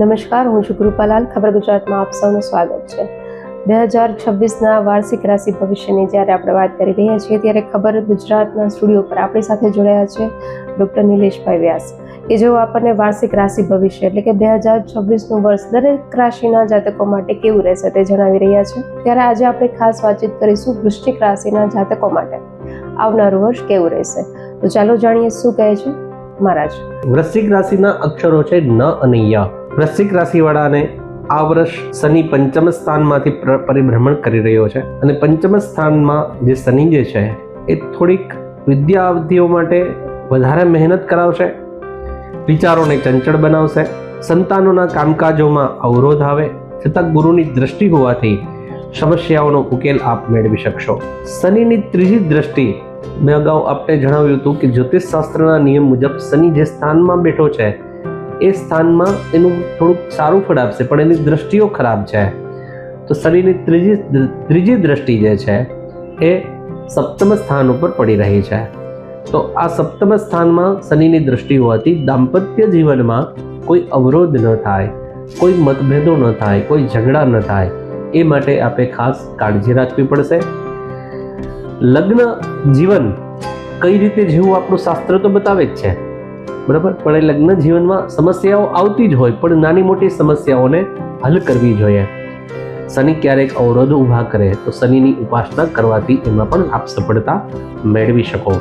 નમસ્કાર, હું છું કૃપાલાલ. ખબર ગુજરાતમાં આપ સૌનું સ્વાગત છે. બે હજાર છવ્વીસના વાર્ષિક રાશિ ભવિષ્યની જ્યારે આપણે વાત કરી રહ્યા છીએ, ત્યારે ખબર ગુજરાતના સ્ટુડિયો પર આપણી સાથે જોડાયા છે ડૉક્ટર નિલેશભાઈ વ્યાસ, કે જેઓ આપણને વાર્ષિક રાશિ ભવિષ્ય એટલે કે બે હજાર છવ્વીસનું વર્ષ દરેક રાશિના જાતકો માટે કેવું રહેશે તે જણાવી રહ્યા છે. ત્યારે આજે આપણે ખાસ વાતચીત કરીશું વૃશ્ચિક રાશિના જાતકો માટે. આવનારું વર્ષ કેવું રહેશે? તો ચાલો જાણીએ શું કહે છે મહારાજ. વૃશ્ચિક રાશિના અક્ષરો છે ન અને ય. વૃશ્ચિક રાશિવાળાને આ વર્ષ શનિ પંચમ સ્થાનમાંથી પરિભ્રમણ કરી રહ્યો છે. અને પંચમ સ્થાનમાં જે શનિ જે છે, એ થોડીક વિદ્યાર્થીઓ માટે વધારે મહેનત કરાવશે, વિચારોને ચંચળ બનાવશે, સંતાનોના કામકાજોમાં અવરોધ આવે, છતાં ગુરુની દ્રષ્ટિ હોવાથી સમસ્યાઓનો ઉકેલ આપ મેળવી શકશો. શનિની ત્રીજી દ્રષ્ટિ, મેં અગાઉ આપને જણાવ્યું હતું કે જ્યોતિષશાસ્ત્રના નિયમ મુજબ શનિ જે સ્થાનમાં બેઠો છે એ સ્થાનમાં એનું થોડુંક સારું ફળ આપશે, પણ એની દ્રષ્ટિઓ ખરાબ છે. તો શનિની ત્રીજી ત્રીજી દ્રષ્ટિ જે છે, એ સપ્તમ સ્થાન ઉપર પડી રહી છે. તો આ સપ્તમ સ્થાનમાં શનિની દ્રષ્ટિ હોવાથી દાંપત્ય જીવનમાં કોઈ અવરોધ ન થાય, કોઈ મતભેદો ન થાય, કોઈ ઝઘડા ન થાય. એ માટે આપણે ખાસ કાળજી રાખવી પડશે. લગ્ન જીવન કઈ રીતે જીવવું આપણું શાસ્ત્ર તો બતાવે જ છે. બરાબર? પણ એ લગ્ન જીવનમાં સમસ્યાઓ આવતી જ હોય, પણ નાની મોટી સમસ્યાઓને હલ કરવી જોઈએ. શનિ ક્યારેક અવરોધો ઊભા કરે, તો શનિની ઉપાસના કરવાથી એમાં પણ આપ સફળતા મેળવી શકો.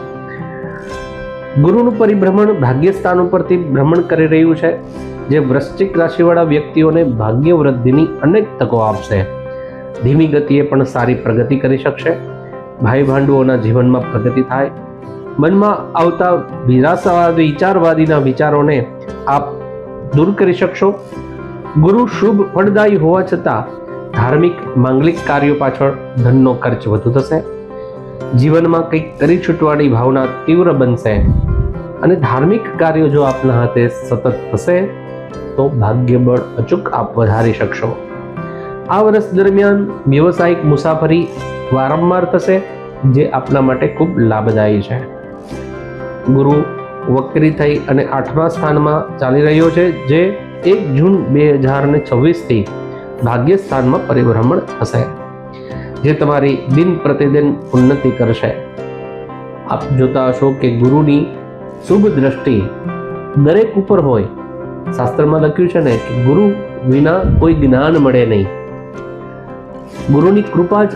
ગુરુનું પરિભ્રમણ ભાગ્યસ્થાન ઉપરથી ભ્રમણ કરી રહ્યું છે, જે વૃશ્ચિક રાશિવાળા વ્યક્તિઓને ભાગ્ય વૃદ્ધિની અનેક તકો આપશે. ધીમી ગતિએ પણ સારી પ્રગતિ કરી શકશે. ભાઈ ભાંડુઓના જીવનમાં પ્રગતિ થાય મનમાં આવતા વિચારવાદીના વિચારોને આપ દૂર કરી શકશો. ગુરુ શુભ ફળદાયી હોવા છતાં ધાર્મિક, માંગલિક કાર્યો પાછળ ધનનો ખર્ચ વધુ થશે. જીવનમાં કંઈક કરી છૂટવાની ભાવના તીવ્ર બનશે અને ધાર્મિક કાર્યો જો આપના હાથે સતત થશે, તો ભાગ્યબળ અચૂક આપ વધારી શકશો. આ વર્ષ દરમિયાન વ્યવસાયિક મુસાફરી વારંવાર થશે, જે આપના માટે ખૂબ લાભદાયી છે. ગુરુ વક્રી થઈ અને આઠમા સ્થાનમાં ચાલી રહ્યો છે, જે એક જૂન બે હજાર ને છવ્વીસથી ભાગ્ય સ્થાનમાં પરિભ્રમણ થશે, જે તમારી દિન પ્રતિદિન ઉન્નતિ કરશે. આપ જોતા હશો કે ગુરુની શુભ દ્રષ્ટિ દરેક ઉપર હોય. શાસ્ત્રમાં લખ્યું છે ને કે ગુરુ વિના કોઈ જ્ઞાન મળે નહીં. ગુરુની કૃપા જ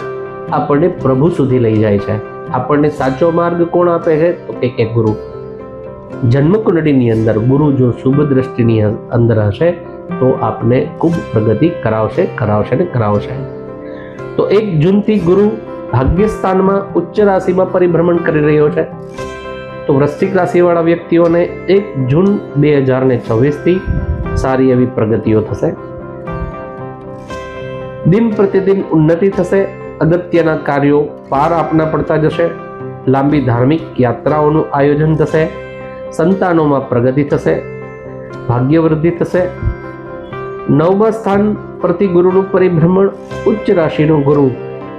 આપણને પ્રભુ સુધી લઈ જાય છે. આપણને સાચો માર્ગ કોણ આપે છે? તો કે કે ગુરુ. જન્મકુંડળીની અંદર ગુરુ જો શુભ દ્રષ્ટિની અંદર હશે, તો આપને ખૂબ પ્રગતિ કરાવશે કરાવશે ને કરાવશે. તો એક જૂનથી ગુરુ ભાગ્યસ્થાનમાં ઉચ્ચ રાશિમાં પરિભ્રમણ કરી રહ્યો છે. તો વૃશ્ચિક રાશિવાળા વ્યક્તિઓને એક જૂન બે હજાર ને છવ્વીસથી સારી એવી પ્રગતિઓ થશે. દિન પ્રતિદિન ઉન્નતિ થશે. અગત્યના કાર્યો પાર આપના પડતા જશે. લાંબી ધાર્મિક યાત્રાઓનું આયોજન થશે. સંતાનોમાં પ્રગતિ થશે. ભાગ્યવૃદ્ધિ થશે. નવમા સ્થાન પરથી ગુરુનું પરિભ્રમણ ઉચ્ચ રાશિનો ગુરુ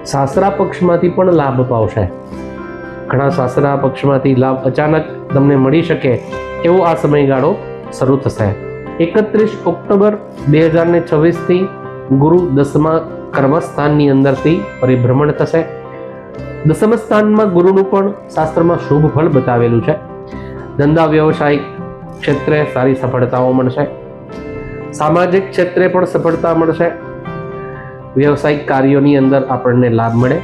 સાસરા પક્ષમાંથી પણ લાભ પાવશે. ઘણા સાસરા પક્ષમાંથી લાભ અચાનક તમને મળી શકે એવો આ સમયગાળો શરૂ થશે. એકત્રીસ ઓક્ટોબર બે હજાર ને છવ્વીસથી ગુરુ દસમા કર્મસ્થાનની અંદરથી પરિભ્રમણ થશે. દસમ સ્થાનમાં ગુરુનું પણ શાસ્ત્રમાં શુભ ફળ બતાવેલું છે. ધંધા, વ્યવસાયિક ક્ષેત્રે સારી સફળતાઓ મળશે. સામાજિક ક્ષેત્રે પણ સફળતા મળશે. વ્યવસાયિક કાર્યોની અંદર આપણને લાભ મળે.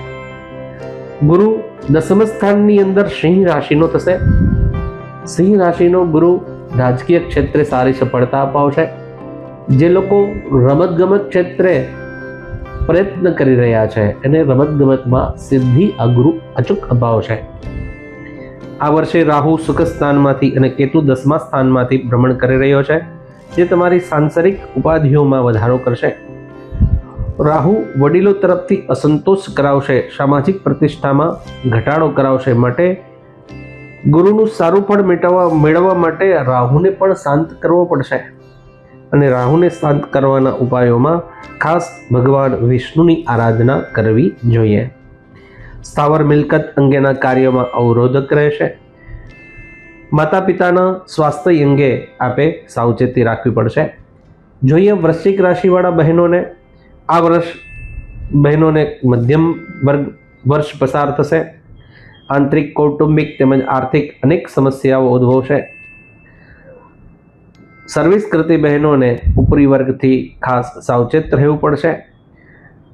ગુરુ દસમ સ્થાનની અંદર સિંહ રાશિનો થશે. સિંહ રાશિનો ગુરુ રાજકીય ક્ષેત્રે સારી સફળતા અપાવશે. જે લોકો રમતગમત ક્ષેત્રે પ્રયત્ન કરી રહ્યા છે. એને રમતગમતમાં સિદ્ધિ આ અચૂક અચૂક છે. આ વર્ષે રાહુ સુખ સ્થાનમાંથી અને કેતુ દસમા સ્થાનમાંથી ભ્રમણ કરી રહ્યો છે, જે તમારી સાંસારિક ઉપાધિઓમાં વધારો કરશે. રાહુ વડીલો તરફથી અસંતોષ કરાવશે, સામાજિક પ્રતિષ્ઠામાં ઘટાડો કરાવશે માટે. ગુરુનું સારું ફળ મેળવવા મેળવવા માટે રાહુને પણ શાંત કરવો પડશે. અને રાહુને શાંત કરવાના ઉપાયોમાં ખાસ ભગવાન વિષ્ણુની આરાધના કરવી જોઈએ. સ્થાવર મિલકત અંગેના કાર્યોમાં અવરોધક રહેશે. માતા પિતાના સ્વાસ્થ્ય અંગે આપે સાવચેતી રાખવી પડશે. જોઈએ વૃશ્ચિક રાશિવાળા બહેનોને. આ વર્ષ બહેનોને મધ્યમ વર્ગ વર્ષ પસાર થશે. આંતરિક, કૌટુંબિક તેમજ આર્થિક અનેક સમસ્યાઓ ઉદ્ભવશે. સર્વિસ કરતી બહેનોને ઉપરી વર્ગથી ખાસ સાવચેત રહેવું પડશે.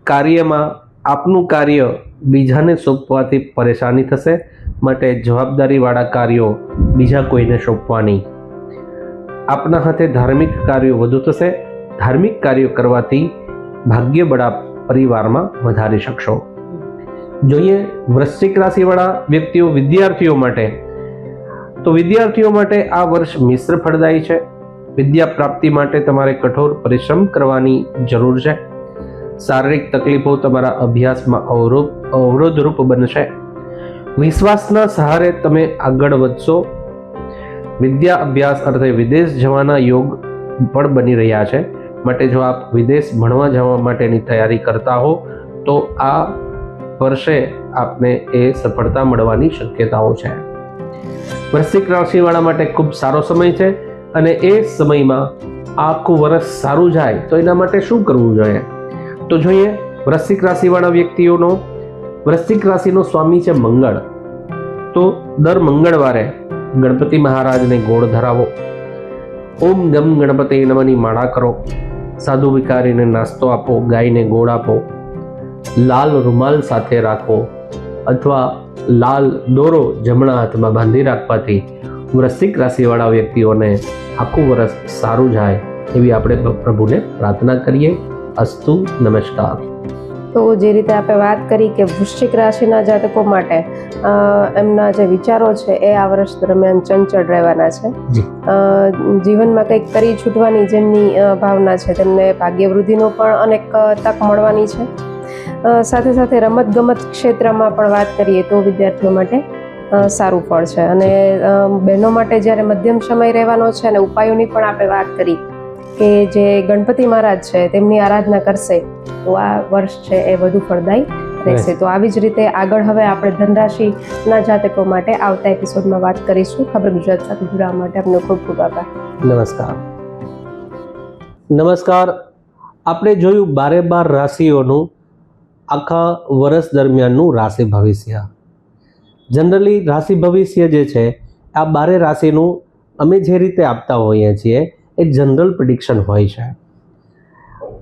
કાર્યમાં આપનું કાર્ય બીજાને સોંપવાથી પરેશાની થશે, માટે જવાબદારીવાળા કાર્યો બીજા કોઈને સોંપવા નહીં. આપના હાથે ધાર્મિક કાર્યો વધુ થશે. ધાર્મિક કાર્યો કરવાથી ભાગ્ય બળા પરિવારમાં વધારી શકશો. જોઈએ વૃશ્ચિક રાશિવાળા વ્યક્તિઓ વિદ્યાર્થીઓ માટે. તો વિદ્યાર્થીઓ માટે આ વર્ષ મિશ્ર ફળદાયી છે. વિદ્યા પ્રાપ્તિ માટે તમારે કઠોર પરિશ્રમ કરવાની જરૂર છે. શારીરિક તકલીફો તમારા અભ્યાસમાં અવરોધ, અવરોધરૂપ બનશે. વિશ્વાસના સહારે તમે આગળ વધશો. વિદ્યા અભ્યાસ અર્થે વિદેશ જવાના યોગ પણ બની રહ્યા છે. માટે જો આપ વિદેશ ભણવા જવા માટેની તૈયારી કરતા હો, તો આ વર્ષે આપને એ સફળતા મળવાની શક્યતાઓ છે. વૃશ્ચિક રાશિવાળા માટે ખૂબ સારો સમય છે. અને એ સમયમાં આખું વર્ષ સારું જાય તો એના માટે શું કરવું જોઈએ? તો જોઈએ, વૃશ્ચિક રાશિવાળા વ્યક્તિઓનો, વૃશ્ચિક રાશિનો સ્વામી છે મંગળ. તો દર મંગળવારે ગણપતિ મહારાજને ગોળ ધરાવો. ઓમ ગમ ગણપતિ નમની માળા કરો. સાધુ વિકારીને નાસ્તો આપો, ગાયને ગોળ આપો. લાલ રૂમાલ સાથે રાખો. અથવા લાલ દોરો જમણા હાથમાં બાંધી રાખવાથી વૃશ્ચિક રાશિવાળા વ્યક્તિઓને આખું વર્ષ સારું જાય એવી આપણે પ્રભુને પ્રાર્થના કરીએ. અસ્તુ નમસ્કાર. તો જે રીતે આપણે વાત કરી કે વૃશ્ચિક રાશિના જાતકો માટે એમના જે વિચારો છે એ આ વર્ષ દરમિયાન ચંચળ રહેવાના છે. જીવનમાં કંઈક કરી છૂટવાની જેમની ભાવના છે તેમને ભાગ્યવૃદ્ધિનો પણ અનેક તક મળવાની છે. સાથે સાથે રમત ગમત ક્ષેત્રમાં પણ વાત કરીએ તો વિદ્યાર્થીઓ માટે સારું ફળ છે. અને બહેનો માટે જ્યારે મધ્યમ સમય રહેવાનો છે અને ઉપાયોની પણ આપણે વાત કરી કે જે ગણપતિ મહારાજ છે તેમની આરાધના કરશે તો આ વર્ષ છે એ વધુ ફળદાયી રહેશે. તો આવી જ રીતે આગળ હવે આપણે ધનરાશિના જાતકો માટે આવતા એપિસોડમાં વાત કરીશું. ખબર ગુજરાત સાથે જોડાવા માટે આપનો ખૂબ ખૂબ આભાર. નમસ્કાર. નમસ્કાર. આપણે જોયું બારે બાર રાશિઓનું આખા વર્ષ દરમિયાનનું રાશિ ભવિષ્ય. જનરલી રાશિ ભવિષ્ય જે છે, આ બારે રાશિનું અમે જે રીતે આપતા હોઈએ છીએ, એ જનરલ પ્રિડિક્શન હોય છે.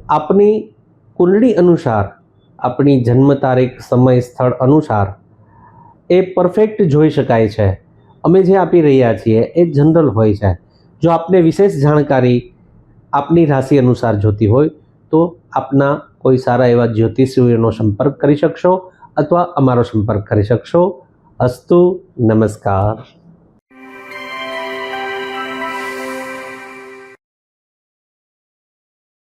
આપની કુંડળી અનુસાર આપણી જન્મ તારીખ, સમય, સ્થળ અનુસાર, એ પરફેક્ટ જોઈ શકાય છે. અમે જે આપી રહ્યા છીએ, એ જનરલ હોય છે. જો આપને વિશેષ જાણકારી આપની રાશિ અનુસાર જોતી હોય, તો આપના કોઈ સારા એવા જ્યોતિષીઓનો સંપર્ક કરી શકશો, અથવા અમારો સંપર્ક કરી શકશો. અસ્તુ નમસ્કાર